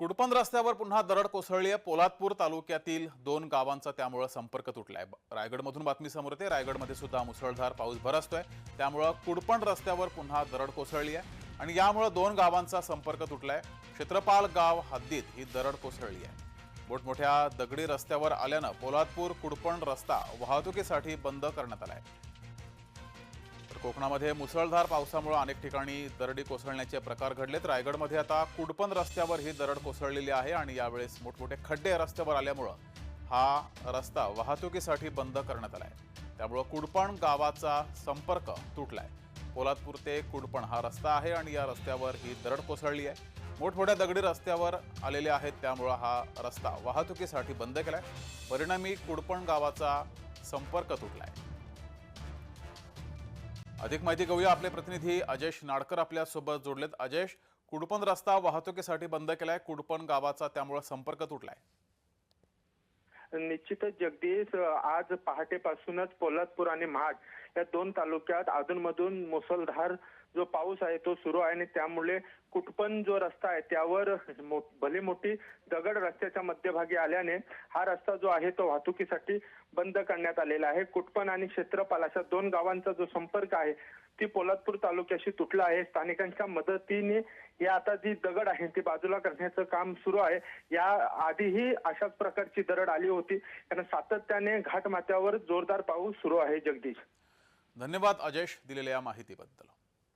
कुडपण रस्त्यावर पुन्हा दरड कोसळली आहे. पोलादपूर तालुक्यातील दोन गावांचा त्यामुळं संपर्क तुटलाय. रायगडमधून बातमी समोर येते. रायगडमध्ये सुद्धा मुसळधार पाऊस बरसतोय त्यामुळं कुडपण रस्त्यावर पुन्हा दरड कोसळली आहे. आणि यामुळं दोन गावांचा संपर्क तुटलाय. क्षेत्रपाल गाव हद्दीत ही दरड कोसळली आहे. मोठमोठ्या दगडी रस्त्यावर आल्यानं पोलादपूर कुडपण रस्ता वाहतुकीसाठी बंद करण्यात आला आहे कोकणामध्ये मुसळधार पावसामुळे अनेक ठिकाणी दरडी कोसळण्याचे प्रकार घडलेत. रायगडमध्ये आता कुडपण रस्त्यावर ही दरड कोसळलेली आहे आणि यावेळेस मोठमोठे खड्डे रस्त्यावर आल्यामुळं हा रस्ता वाहतुकीसाठी बंद करण्यात आला आहे त्यामुळं कुडपण गावाचा संपर्क तुटलाय. पोलादपूर ते कुडपण हा रस्ता आहे आणि या रस्त्यावर ही दरड कोसळली आहे. मोठमोठ्या दगडी रस्त्यावर आलेले आहेत त्यामुळं हा रस्ता वाहतुकीसाठी बंद केला आहे परिणामी कुडपण गावाचा संपर्क तुटला आहे अधिक माहिती घेऊया. आपले प्रतिनिधी अजेश नाडकर आपल्यासोबत जोडलेत. अजेश कुडपण रस्ता वाहतुकीसाठी बंद केलाय. कुडपण गावाचा त्यामुळे संपर्क तुटलाय. निश्चितच जगदीश आज पहाटेपासूनच पोलादपूर आणि महाड या दोन तालुक्यात अधूनमधून मुसळधार जो पाऊस आहे तो सुरू आहे आणि त्यामुळे कुटपण जो रस्ता आहे त्यावर मो- भली मोठी दगड रस्त्याच्या मध्यभागी आल्याने हा रस्ता जो आहे तो वाहतुकीसाठी बंद करण्यात आलेला आहे. कुटपण आणि क्षेत्रपाल अशा दोन गावांचा जो संपर्क आहे ती पोलादपूर तालुक्याशी तुटला आहे. स्थानिकांच्या मदतीने या आता जी दगड आहे ती बाजूला करण्याचं काम सुरू आहे. या आधीही अशाच प्रकारची दरड आली होती. कारण सातत्याने घाटमाथ्यावर जोरदार पाऊस सुरू आहे जगदीश. धन्यवाद अजयश दिलेल्या या माहितीबद्दल.